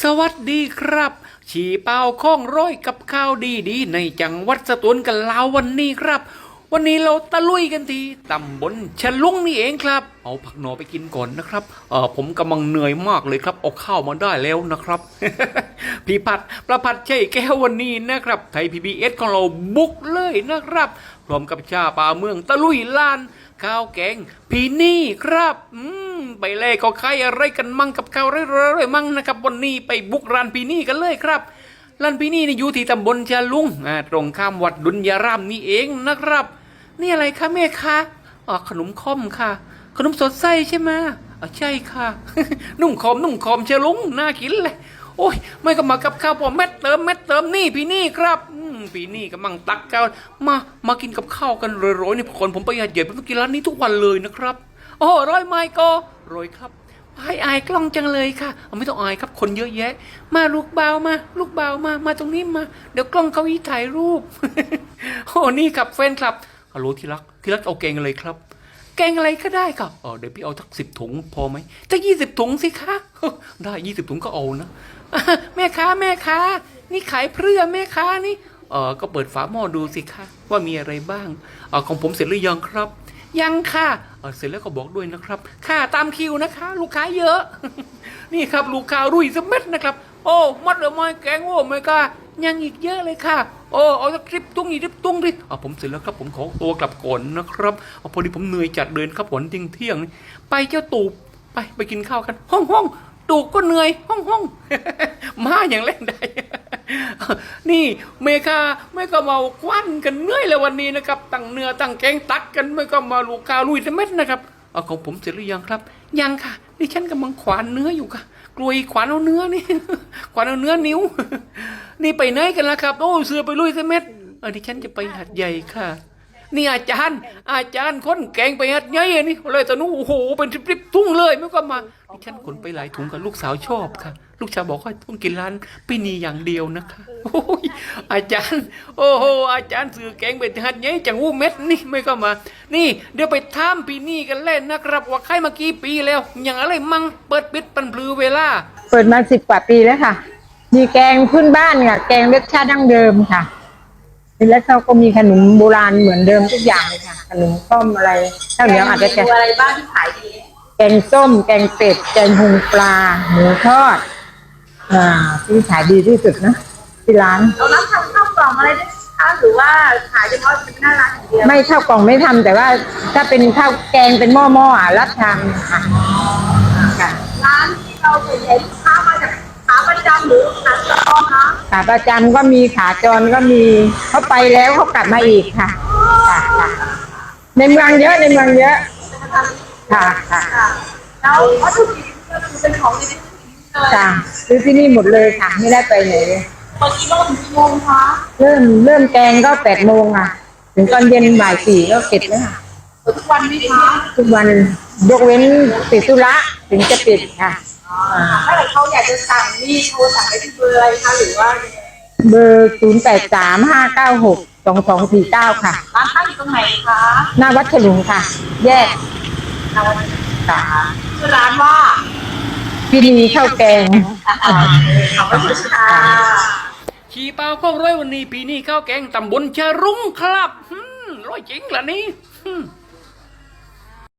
สวัสดีครับฉีเป้าข้องร้อยกับข้าวดีดีๆในจังหวัดสตูลกันลาววันนี้ครับ วันนี้เราตะลุยกันทีตำบลฉลุงนี่เองครับ เอาผักหนอไปกินก่อนนะครับเออผมกำลังเหนื่อยมากเลยครับเอาข้าวมาได้แล้วนะครับ พี่พัดประพัดใช่แก้ววันนี้นะครับ ไทยพีบีเอสของเราบุกเลยนะครับพร้อมกับชาป่าเมืองตะลุยลานข้าวแกงพีนี่ครับอืมไปเล่ก็ใครอะไรกันมั่งกับข้าวเร่อยๆมั่งนะครับ วันนี้ไปบุกร้านพีนี่กันเลยครับร้านพีนี่นี่อยู่ที่ตำบลชะลุงตรงข้ามวัดดุลยารามนี่เองนะครับ นี่อะไรคะแม่คะอ๋อขนมค่อมค่ะ ขนมสดไส้ใช่ไหมอ๋อใช่ค่ะ นุ่มคอมนุ่มคอมเชลุงน่ากินเลยโอ้ยไม่ก็มากับข้าวพอเม็ดเติมเม็ดเติมนี่พี่นี่ครับอืมพี่นี่กำลังตักข้าวมามากินกับข้าวกันโรยๆนี่คนผมประหยัดเหยียดผมต้องกินร้านนี้ทุกวันเลยนะครับโอ้ร้อยไม้ก็โรยครับอายอายกล้องจังเลยค่ะเอาไม่ต้องอายครับคนเยอะแยะ มาลูกเบามา ลูกเบามามาตรงนี้มา เดี๋ยวกล้องเขาอีถ่ายรูปโอ้นี่ครับแฟนคลับ ฮัลโหลที่รัก ที่รักเอาแกงอะไรครับ แกงอะไรก็ได้ครับเออเดี๋ยวพี่เอาสักสิบถุงพอไหมจะยี่สิบถุงสิคะ ได้ยี่สิบถุงก็เอานะ แม่ค้าแม่ค้านี่ขายเพื่อแม่ค้านี่ เออก็เปิดฝาหม้อดูสิคะว่ามีอะไรบ้างเออของผมเสร็จหรือยังครับ ยังค่ะเออเสร็จแล้วก็บอกด้วยนะครับ ค่ะตามคิวนะคะ ลูกค้าเยอะ นี่ครับลูกค้ารุ่ยสกเม็ดนะครับ โอ้มัดเลยไม้แกงโอ้ไม่กล้ายังอีกเยอะเลยค่ะ โอ้เอาสักริปตุ้งอีกทริปตุ้งดิอะผมเสร็จแล้วครับผมขอตัวกลับก่อนนะครับเอาพอดีผมเหนื่อยจัดเดินครับวันเที่ยงเที่ยงไปเจ้าตูบไปไปกินข้าวกัน ห้องห้องตูบก็เหนื่อย ห้องห้องมาอย่างเล่นได้นี่เมคาไม่ก็มาควันกันเหนื่อยเลยวันนี้นะครับตั้งเนื้อตั้งแกงตักกันไม่ก็มาลูกกาลุยเม็ดนะครับเอาของผมเสร็จหรือยังครับ ยังค่ะดิฉันกำลังขวานเนื้ออยู่ค่ะ กลวอีกขวานเอาเนื้อนี่ขวานเอาเนื้อนิ้ว นี่ไปไหนกันล่ะครับ โอ้เสือไปลุยเสเม็ดเออดิฉันจะไปหัดใหญ่ค่ะ นี่อาจารย์ อาจารย์คนแกงไปหัดใหญ่นี่เลยตอนนู้นโอ้โหเป็นทริปทุ่งเลยไม่ก็มาดิฉันขนไปหลายถุงกับลูกสาวชอบค่ะ ลูกสาวบอกว่าต้องกินร้านพี่นีอย่างเดียวนะคะโอ้ยอาจารย์ โอ้โหอาจารย์สื่อแกงไปหัดใหญ่จังหูเม็ดนี่ไม่ก็มา นี่เดี๋ยวไปถามพี่นีกันเล่นนะครับว่าใครมากี่ปีแล้ว อย่างอะไรมั่งเปิดปิดปันปลือเวลา เปิดมาสิบกว่าปีแล้วค่ะ มีแกงพื้นบ้านค่ะ แกงรสชาติดั้งเดิมค่ะ แล้วเขาก็มีขนมโบราณเหมือนเดิมทุกอย่างเลยค่ะ ขนมต้มอะไรข้าวเหนียวอาจจะแกงอะไรบ้างที่ขายดีแกงส้ม แกงเป็ด แกงหุงปลา หมูทอด อ่าที่ขายดีที่สุดนะที่ร้านเรารับทำข้าวกล่องอะไรด้วยคะ หรือว่าขายเฉพาะเป็นหน้าร้านอย่างเดียวไม่ข้าวกล่องไม่ทำแต่ว่าถ้าเป็นข้าวแกงเป็นหม้อหม้อๆอะรับทำค่ะค่ะร้านที่เราส่วนใหญ่ลูกค้ามาจากขาประจำหรือขาจรคะขาประจำก็มีขาจรก็มีเขาไปแล้วเขากลับมาอีกค่ะค่ะค่ะในเมืองเยอะในเมืองเยอะค่ะค่ะ ค่ะแล้ววัตถุดิบก็คือเป็นของในพื้นที่เลย จ้ะซื้อที่นี่หมดเลยค่ะ ไม่ได้ไปไหนเลย เปิดกี่โมงถึงกี่โมงคะเริ่มเริ่มแกงก็แปดโมงอะ ถึงตอนเย็นบ่ายสี่ก็เก็บแล้วค่ะเปิดทุกวันไหมคะทุกวันยกเว้นติดธุระถึงจะปิดค่ะถ้าเกิดเขาอยากจะสั่งนี่โทรสั่งได้ที่เบอร์อะไรคะหรือว่าเบอร์ศูนย์แปดสามห้าเก้าหกสองสองสี่เก้าค่ะ ร้านตั้งอยู่ตรงไหนคะหน้าวัดฉลุงค่ะ แยกนวัตค่ะชื่อร้านว่าพี่นีข้าวแกงขอบคุณค่ะ ขี่เป้าข้องร้อยวันนี้ปีนี้ข้าวแกงตำบลชะรุ้งครับร้อยจริงล่ะนี่